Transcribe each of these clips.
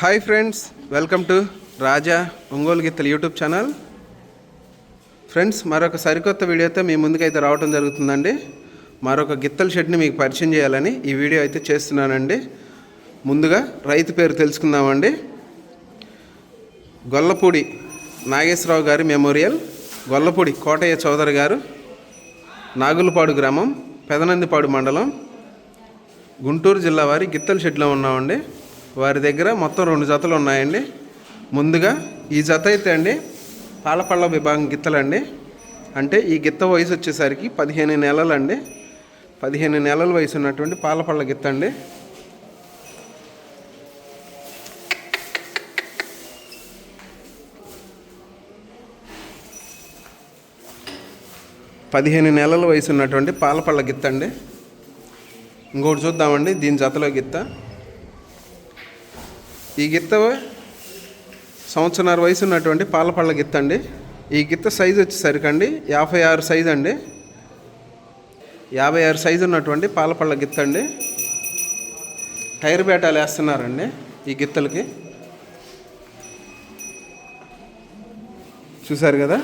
Hi friends welcome to Raja Ongole గిత్తలు YouTube channel friends మరొక సరికొత్త వీడియోతో మీ ముందుకైతే రావడం జరుగుతుందండి. మరొక గిత్తల షెడ్ని మీకు పరిచయం చేయాలని ఈ వీడియో అయితే చేస్తున్నానండి. ముందుగా రైతు పేరు తెలుసుకుందామండి. గొల్లపూడి నాగేశ్వరరావు గారి మెమోరియల్ గొల్లపూడి కోటయ్య చౌదరి గారు నాగులపాడు గ్రామం పెదనందిపాడు మండలం గుంటూరు జిల్లా వారి గిత్తల షెడ్లో ఉన్నామండి. వారి దగ్గర మొత్తం రెండు జతలు ఉన్నాయండి. ముందుగా ఈ జత అయితే అండి పాలపళ్ళ విభాగం గిత్తలండి. అంటే ఈ గిత్త వయసు వచ్చేసరికి పదిహేను నెలలండి. పదిహేను నెలల వయసు ఉన్నటువంటి పాలపళ్ళ గిత్త అండి. పదిహేను నెలల వయసు ఉన్నటువంటి పాలపళ్ళ గిత్త అండి. ఇంకోటి చూద్దామండి దీని జతలో గిత్త. ఈ గిత్త సంవత్సరాల వయసు ఉన్నటువంటి పాలపళ్ళ గిత్త అండి. ఈ గిత్త సైజు వచ్చేసరికి అండి యాభై ఆరు సైజు అండి. యాభై ఆరు సైజు ఉన్నటువంటి పాలపళ్ళ గిత్త అండి. టైర్ బేటాలు వేస్తున్నారండి ఈ గిత్తలకి. చూసారు కదా?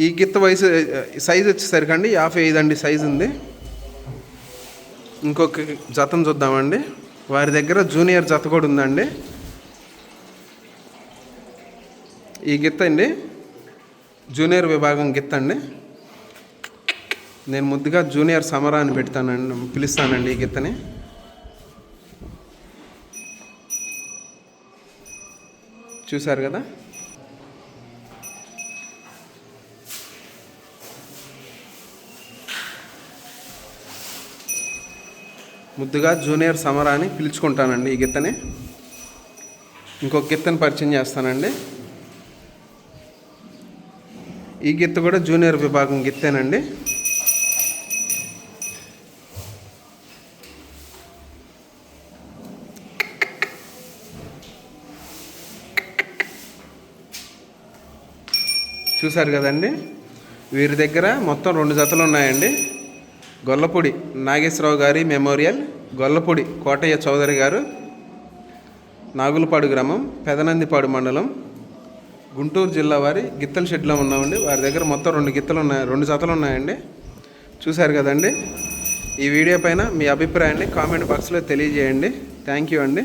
ఈ గిత్త వయసు సైజు వచ్చేసరికి అండి యాభై ఐదు అండి సైజు ఉంది. ఇంకొక జతను చూద్దామండి. వారి దగ్గర జూనియర్ జత కూడా ఉందండి. ఈ గిత్త అండి. జూనియర్ విభాగం గిత్త అండి. నేను ముద్దుగా జూనియర్ సమరా అని పెడతానండి పిలుస్తానండి ఈ గిత్తని. చూశారు కదా? ముద్దుగా జూనియర్ సమరా అని పిలుచుకుంటానండి ఈ గిత్తని. ఇంకొక గిత్తని పరిచయం చేస్తానండి. ఈ గిత్త కూడా జూనియర్ విభాగం గిత్తేనండి. చూశారు కదండి? వీరి దగ్గర మొత్తం రెండు జతలు ఉన్నాయండి. గొల్లపూడి నాగేశ్వరరావు గారి మెమోరియల్ గొల్లపూడి కోటయ్య చౌదరి గారు నాగులపాడు గ్రామం పెదనందిపాడు మండలం గుంటూరు జిల్లా వారి గిత్తల షెడ్లో ఉన్నామండి. వారి దగ్గర మొత్తం రెండు గిత్తలు ఉన్నాయి రెండు జతలు ఉన్నాయండి. చూశారు కదండి? ఈ వీడియో పైన మీ అభిప్రాయాన్ని కామెంట్ బాక్స్లో తెలియజేయండి. థ్యాంక్ యూ అండి.